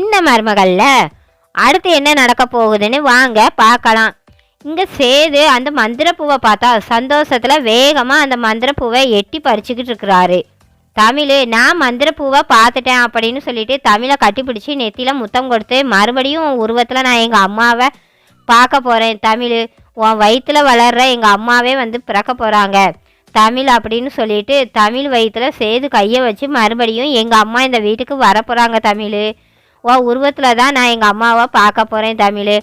சின்ன மருமகள்ல. அடுத்து என்ன நடக்க போகுதுன்னு வாங்க பார்க்கலாம். இங்கே சேது அந்த மந்திரப்பூவை பார்த்தா சந்தோஷத்தில் வேகமாக அந்த மந்திரப்பூவை எட்டி பறிச்சுக்கிட்டு இருக்கிறாரு. தமிழ் நான் மந்திரப்பூவை பார்த்துட்டேன் அப்படின்னு சொல்லிட்டு தமிழை கட்டிப்பிடிச்சி நெத்தியில் முத்தம் கொடுத்து மறுபடியும் உருவத்தில் நான் எங்கள் அம்மாவை பார்க்க போகிறேன் தமிழ். உன் வயிற்றில் வளர்ற எங்கள் அம்மாவே வந்து பிறக்க போகிறாங்க தமிழ் அப்படின்னு சொல்லிட்டு தமிழ் வயிற்றுல சேது கையை வச்சு மறுபடியும் எங்கள் அம்மா இந்த வீட்டுக்கு வரப்போகிறாங்க தமிழ். உன் உருவத்தில் தான் நான் எங்கள் அம்மாவை பார்க்க போகிறேன் தமிழ்.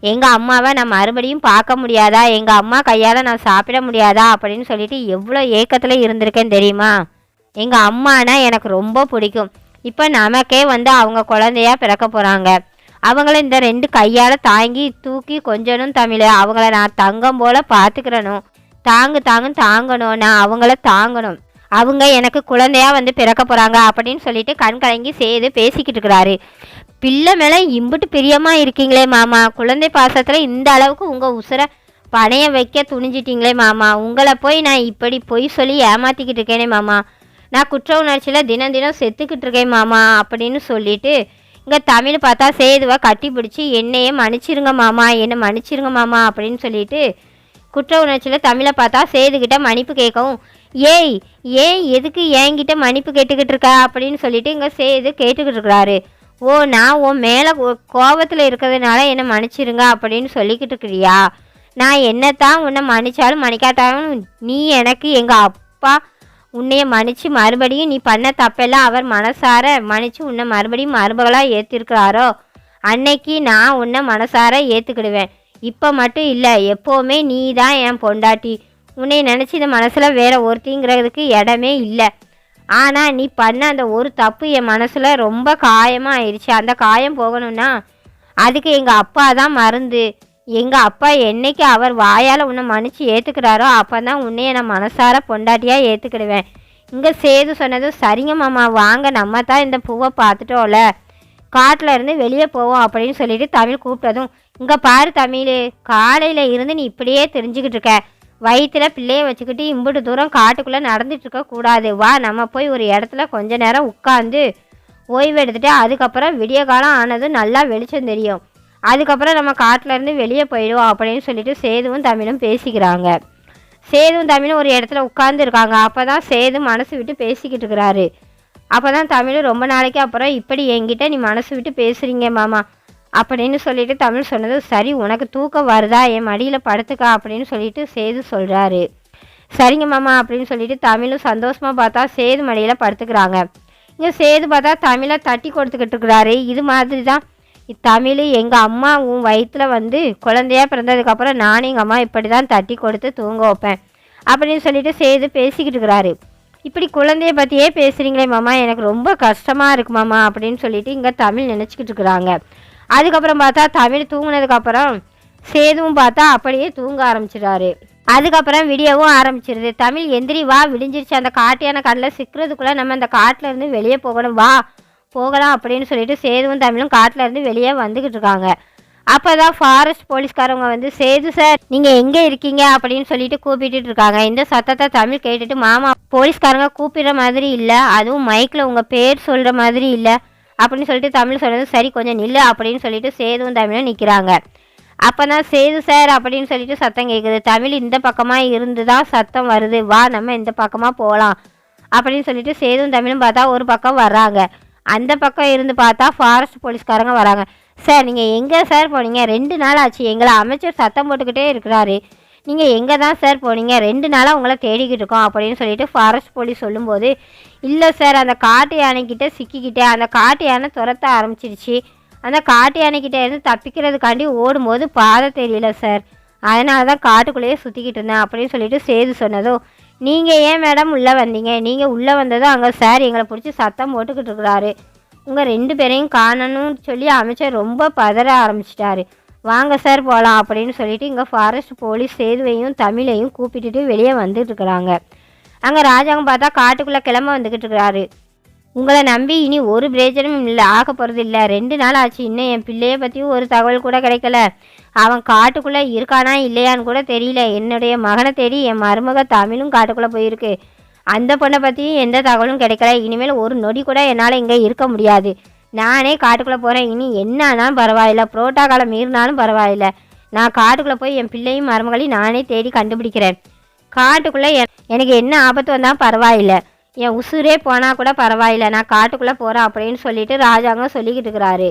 எங்கள் அம்மாவை நான் மறுபடியும் பார்க்க முடியாதா? எங்கள் அம்மா கையால் நான் சாப்பிட முடியாதா? அப்படின்னு சொல்லிட்டு எவ்வளோ ஏக்கத்தில் இருந்திருக்கேன் தெரியுமா? எங்கள் அம்மானா எனக்கு ரொம்ப பிடிக்கும். இப்போ நமக்கே வந்து அவங்க குழந்தையா பிறக்க போகிறாங்க அவங்கள இந்த ரெண்டு கையால் தாங்கி தூக்கி கொஞ்சணும் தமிழ். அவங்கள நான் தங்கம் போல் பார்த்துக்கிறணும் தாங்கு தாங்குன்னு தாங்கணும். நான் அவங்கள தாங்கணும். அவங்க எனக்கு குழந்தையா வந்து பிறக்க போகிறாங்க அப்படின்னு சொல்லிட்டு கண் கலங்கி சேது பேசிக்கிட்டு இருக்கிறாரு. பிள்ளை மேலே இம்புட்டு பிரியமாக இருக்கீங்களே மாமா. குழந்தை பாசத்தில் இந்த அளவுக்கு உங்கள் உசுரை பணைய வைக்க துணிஞ்சிட்டிங்களே மாமா. உங்களை போய் நான் இப்படி பொய் சொல்லி ஏமாத்திக்கிட்டு இருக்கேனே மாமா. நான் குற்ற உணர்ச்சியில் தினம் தினம் செத்துக்கிட்டு இருக்கேன் மாமா அப்படின்னு சொல்லிட்டு இங்கே தமிழ் பார்த்தா சேதுவை கட்டி பிடிச்சி என்னையே மன்னிச்சிருங்க மாமா என்னை மன்னிச்சிருங்க மாமா அப்படின்னு சொல்லிட்டு குற்ற உணர்ச்சியில் தமிழை பார்த்தா சேதுக்கிட்ட மன்னிப்பு கேட்கவும் ஏய் ஏன் எதுக்கு என்கிட்ட மன்னிப்பு கேட்டுக்கிட்டு இருக்க அப்படின்னு சொல்லிட்டு இங்கே சேது கேட்டுக்கிட்டு இருக்கிறாரு ஓ நான் உன் மேலே கோபத்தில் இருக்கிறதுனால என்னை மன்னிச்சிருங்க அப்படின்னு சொல்லிக்கிட்டு இருக்கிறியா? நான் என்னத்தான் உன்னை மன்னிச்சாலும் மன்னிக்காட்டாலும் நீ எனக்கு எங்கள் அப்பா உன்னைய மன்னிச்சு மறுபடியும் நீ பண்ண தப்பெல்லாம் அவர் மனசார மன்னிச்சு உன்னை மறுபடியும் மருமகளாக ஏற்றிருக்கிறாரோ அன்னைக்கு நான் உன்னை மனசார ஏற்றுக்கிடுவேன் இப்போ மட்டும் இல்லை எப்போவுமே நீ தான் என் பொண்டாட்டி. உன்னை நினச்சி இந்த மனசில் வேற ஒருத்திங்கிறதுக்கு இடமே இல்லை. ஆனால் நீ பண்ண அந்த ஒரு தப்பு என் மனசில் ரொம்ப காயமாக ஆயிடுச்சு அந்த காயம் போகணும்னா அதுக்கு எங்கள் அப்பா தான் மருந்து. எங்கள் அப்பா என்னைக்கு அவர் வாயால் உன்னை மன்னிச்சு ஏற்றுக்கிறாரோ அப்போ தான் உன்னைய நான் மனசார பொண்டாட்டியாக ஏற்றுக்கிடுவேன் இங்கே சேது சொன்னதும் சரிங்க மாமா வாங்க. நம்ம தான் இந்த பூவை பார்த்துட்டோம்ல. காட்டில் இருந்து வெளியே போவோம் அப்படின்னு சொல்லிட்டு தமிழ் கூப்பிட்டதும் இங்கே பாரு தமிழ் காலையில் இருந்து நீ இப்படியே தெரிஞ்சுக்கிட்டு இருக்க. வயிற்றுல பிள்ளையை வச்சுக்கிட்டு இம்புட்டு தூரம் காட்டுக்குள்ளே நடந்துட்டுருக்க கூடாது. வா நம்ம போய் ஒரு இடத்துல கொஞ்ச நேரம் உட்காந்து ஓய்வு எடுத்துகிட்டு அதுக்கப்புறம் விடிய காலம் ஆனதும் நல்லா வெளிச்சம் தெரியும். அதுக்கப்புறம் நம்ம காட்டிலேருந்து வெளியே போயிடுவோம் அப்படின்னு சொல்லிட்டு சேதுவும் தமிழும் பேசிக்கிறாங்க. சேதுவும் தமிழும் ஒரு இடத்துல உட்காந்துருக்காங்க அப்போ தான் சேது மனசு விட்டு பேசிக்கிட்டு இருக்கிறாரு. அப்போ தான் தமிழ் ரொம்ப நாளைக்கு அப்புறம் இப்படி என்கிட்ட நீ மனசு விட்டு பேசுகிறீங்க மாமா. அப்படின்னு சொல்லிட்டு தமிழ் சொன்னது சரி உனக்கு தூக்கம் வருதா? என் மடியில் படுத்துக்கா அப்படின்னு சொல்லிட்டு சேது சொல்கிறாரு சரிங்க மாமா அப்படின்னு சொல்லிட்டு தமிழும் சந்தோஷமாக பார்த்தா சேது மடியில் படுத்துக்கிறாங்க. இங்கே சேது பார்த்தா தமிழை தட்டி கொடுத்துக்கிட்டு இருக்கிறாரு. இது மாதிரி தான் தமிழ் எங்கள் அம்மா உன் வயிற்றில் வந்து குழந்தையா பிறந்ததுக்கப்புறம் நானும் எங்கள் அம்மா இப்படி தான் தட்டி கொடுத்து தூங்க வைப்பேன் அப்படின்னு சொல்லிட்டு சேது பேசிக்கிட்டு இருக்கிறாரு. இப்படி குழந்தைய பற்றியே பேசுகிறீங்களே மாமா எனக்கு ரொம்ப கஷ்டமாக இருக்கு மாமா அப்படின்னு சொல்லிட்டு இங்கே தமிழ் நினச்சிக்கிட்டு இருக்கிறாங்க. அதுக்கப்புறம் பார்த்தா தமிழ் தூங்கினதுக்கப்புறம் சேதுவும் பார்த்தா அப்படியே தூங்க ஆரம்பிச்சிடாரு அதுக்கப்புறம் விடியவும் ஆரம்பிச்சிருது. தமிழ் எந்திரி வா விடிஞ்சிருச்சு. அந்த காட்டியான கடலில் சிக்கிறதுக்குள்ளே நம்ம அந்த காட்டில் இருந்து வெளியே போகணும். வா போகலாம் அப்படின்னு சொல்லிட்டு சேதுவும் தமிழும் காட்டில் இருந்து வெளியே வந்துக்கிட்டு இருக்காங்க. அப்போ தான் ஃபாரஸ்ட் போலீஸ்காரவங்க வந்து சேது சார் நீங்கள் எங்கே இருக்கீங்க? அப்படின்னு சொல்லிட்டு கூப்பிட்டு இருக்காங்க. இந்த சத்தத்தை தமிழ் கேட்டுட்டு மாமா போலீஸ்காரங்க கூப்பிடுற மாதிரி இல்லை. அதுவும் மைக்கில் உங்கள் பேர் சொல்கிற மாதிரி இல்லை. அப்படின்னு சொல்லிட்டு தமிழ் சொன்னது சரி கொஞ்சம் நில்லு அப்படின்னு சொல்லிட்டு சேதுவும் தமிழும் நிற்கிறாங்க அப்போ தான் சேது சார் அப்படின்னு சொல்லிட்டு சத்தம் கேட்குது தமிழ் இந்த பக்கமாக இருந்து தான் சத்தம் வருது. வா நம்ம இந்த பக்கமாக போகலாம் அப்படின்னு சொல்லிட்டு சேதும் தமிழும் பார்த்தா ஒரு பக்கம் வர்றாங்க. அந்த பக்கம் இருந்து பார்த்தா ஃபாரஸ்ட் போலீஸ்காரங்க வராங்க. சார் நீங்கள் எங்கே சார் போனீங்க? ரெண்டு நாள் ஆச்சு. எங்களை அமைச்சர் சத்தம் போட்டுக்கிட்டே இருக்கிறாரு. நீங்கள் எங்கே தான் சார் போனீங்க? ரெண்டு நாளாக உங்களை தேடிக்கிட்டு இருக்கோம் அப்படின்னு சொல்லிட்டு ஃபாரஸ்ட் போலீஸ் சொல்லும்போது இல்லை சார் அந்த காட்டு யானைக்கிட்ட சிக்கிக்கிட்டே அந்த காட்டு யானை துரத்த ஆரம்பிச்சிருச்சு. அந்த காட்டு யானைக்கிட்ட இருந்து தப்பிக்கிறதுக்காண்டி ஓடும்போது பாதை தெரியல சார் அதனால தான் காட்டுக்குள்ளேயே சுற்றிக்கிட்டு இருந்தேன் அப்படின்னு சொல்லிட்டு சேது சொன்னதும் நீங்கள் ஏன் மேடம் உள்ளே வந்தீங்க? நீங்கள் உள்ளே வந்ததும் அங்கே சார் எங்களை பிடிச்சி சத்தம் போட்டுக்கிட்டு இருக்கிறாரு. உங்கள் ரெண்டு பேரையும் காணணும்னு சொல்லி அமைச்சர் ரொம்ப பதற ஆரம்பிச்சிட்டாரு. வாங்க சார் போகலாம் அப்படின்னு சொல்லிட்டு இங்கே ஃபாரஸ்ட் போலீஸ் சேதுவையும் தமிழையும் கூப்பிட்டுட்டு வெளியே வந்துட்டு இருக்கிறாங்க. அங்கே ராஜாங்க பார்த்தா காட்டுக்குள்ளே கிளம்ப வந்துக்கிட்டு இருக்கிறாரு. உங்களை நம்பி இனி ஒரு பிரயோஜனமும் இல்லை ஆக போகிறது இல்லை. ரெண்டு நாள் ஆச்சு இன்னும் என் பிள்ளைய பற்றியும் ஒரு தகவல் கூட கிடைக்கல. அவன் காட்டுக்குள்ளே இருக்கானா இல்லையான்னு கூட தெரியல. என்னுடைய மகனை தேடி என் மருமக தமிழும் காட்டுக்குள்ளே போயிருக்கு. அந்த பொண்ணை பற்றியும் எந்த தகவலும் கிடைக்கல. இனிமேல் ஒரு நொடி கூட என்னால் இங்கே இருக்க முடியாது. நானே காட்டுக்குள்ளே போகிறேன் இனி என்னன்னாலும் பரவாயில்ல. புரோட்டா மீறினாலும் பரவாயில்ல. நான் காட்டுக்குள்ளே போய் என் பிள்ளையும் மருமகளையும் நானே தேடி கண்டுபிடிக்கிறேன். காட்டுக்குள்ளே எனக்கு என்ன ஆபத்து வந்தால் பரவாயில்ல. என் உசுரே போனால் கூட பரவாயில்ல. நான் காட்டுக்குள்ளே போகிறேன் அப்படின்னு சொல்லிட்டு ராஜாங்கம் சொல்லிக்கிட்டு இருக்கிறாரு.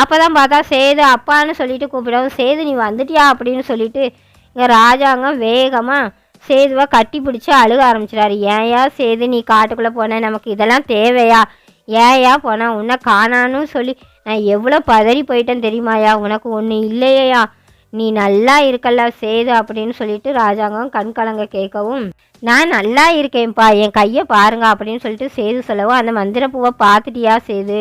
அப்போ தான் பார்த்தா சேது அப்பான்னு சொல்லிட்டு கூப்பிடவும் சேது நீ வந்துட்டியா அப்படின்னு சொல்லிட்டு இங்கே ராஜாங்கம் வேகமாக சேதுவை கட்டி பிடிச்சி அழுக ஆரம்பிச்சிடாரு ஏன்யா சேது நீ காட்டுக்குள்ளே போன நமக்கு இதெல்லாம் தேவையா? ஏயா போனா உன்னை காணான்னு சொல்லி நான் எவ்வளோ பதறி போயிட்டேன் தெரியுமாயா? உனக்கு ஒன்று இல்லையா நீ நல்லா இருக்கல்ல சேது அப்படின்னு சொல்லிட்டு ராஜாங்கம் கண் கலங்க கேட்கவும் நான் நல்லா இருக்கேன்ப்பா என் கையை பாருங்க அப்படின்னு சொல்லிட்டு சேது சொல்லவும் அந்த மந்திரப்பூவை பார்த்துட்டியா சேது?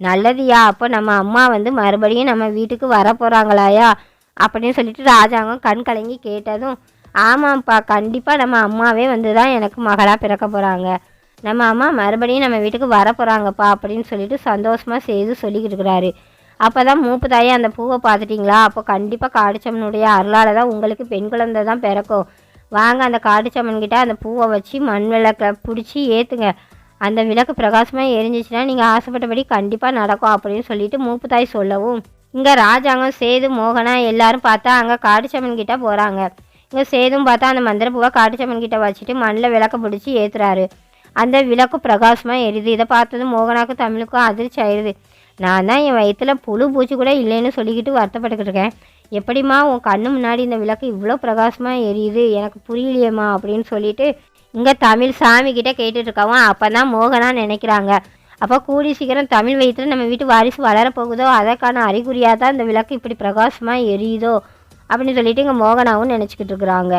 நல்லதியா? அப்போ நம்ம அம்மா வந்து மறுபடியும் நம்ம வீட்டுக்கு வர போகிறாங்களாயா அப்படின்னு சொல்லிட்டு ராஜாங்கம் கண் கலங்கி கேட்டதும் ஆமாம்ப்பா கண்டிப்பாக நம்ம அம்மாவே வந்து தான் எனக்கு மகளாக பிறக்க போகிறாங்க நம்ம அம்மா மறுபடியும் நம்ம வீட்டுக்கு வரப்போகிறாங்கப்பா அப்படின்னு சொல்லிட்டு சந்தோஷமாக செய்து சொல்லிக்கிட்டு இருக்கிறாரு. அப்போ தான் மூப்பு தாயே அந்த பூவை பார்த்துட்டிங்களா? அப்போ கண்டிப்பாக காடிச்சம்மனுடைய அருளால் தான் உங்களுக்கு பெண் குழந்தை தான் பிறக்கும். வாங்க அந்த காடிச்சம்மன்கிட்ட அந்த பூவை வச்சு மண் விளக்கை பிடிச்சி ஏற்றுங்க அந்த விளக்கு பிரகாசமாக எரிஞ்சிச்சுன்னா நீங்கள் ஆசைப்பட்டபடி கண்டிப்பாக நடக்கும் அப்படின்னு சொல்லிட்டு மூப்பு தாய் சொல்லவும் இங்கே ராஜாங்கம் சேது மோகனா எல்லாரும் பார்த்தா அங்கே காடிச்சம்மன் கிட்டே போகிறாங்க இங்கே சேதும் பார்த்தா அந்த மந்திர பூவை காட்டுச்சம்மன் கிட்டே வச்சுட்டு மண்ணில் விளக்க பிடிச்சி ஏற்றுறாரு அந்த விளக்கு பிரகாசமாக எரியுது. இதை பார்த்ததும் மோகனாக்கும் தமிழுக்கும் அதிர்ச்சி ஆயிடுது. நான் தான் என் வயிற்றுல புழு பூச்சி கூட இல்லைன்னு சொல்லிக்கிட்டு வருத்தப்பட்டுக்கிட்டு இருக்கேன். எப்படிம்மா உன் கண்ணு முன்னாடி இந்த விளக்கு இவ்வளோ பிரகாசமாக எரியுது? எனக்கு புரியலையேம்மா அப்படின்னு சொல்லிட்டு இங்கே தமிழ் சாமிக்கிட்ட கிட்ட அப்போ தான் மோகனா நினைக்கிறாங்க. அப்போ கூடி சீக்கிரம் தமிழ் வயிற்றில் நம்ம வீட்டு வாரிசு வளரப்போகுதோ அதற்கான அறிகுறியாக தான் இந்த விளக்கு இப்படி பிரகாசமாக எரியுதோ அப்படின்னு சொல்லிட்டு இங்கே மோகனாவும் நினச்சிக்கிட்டு இருக்கிறாங்க.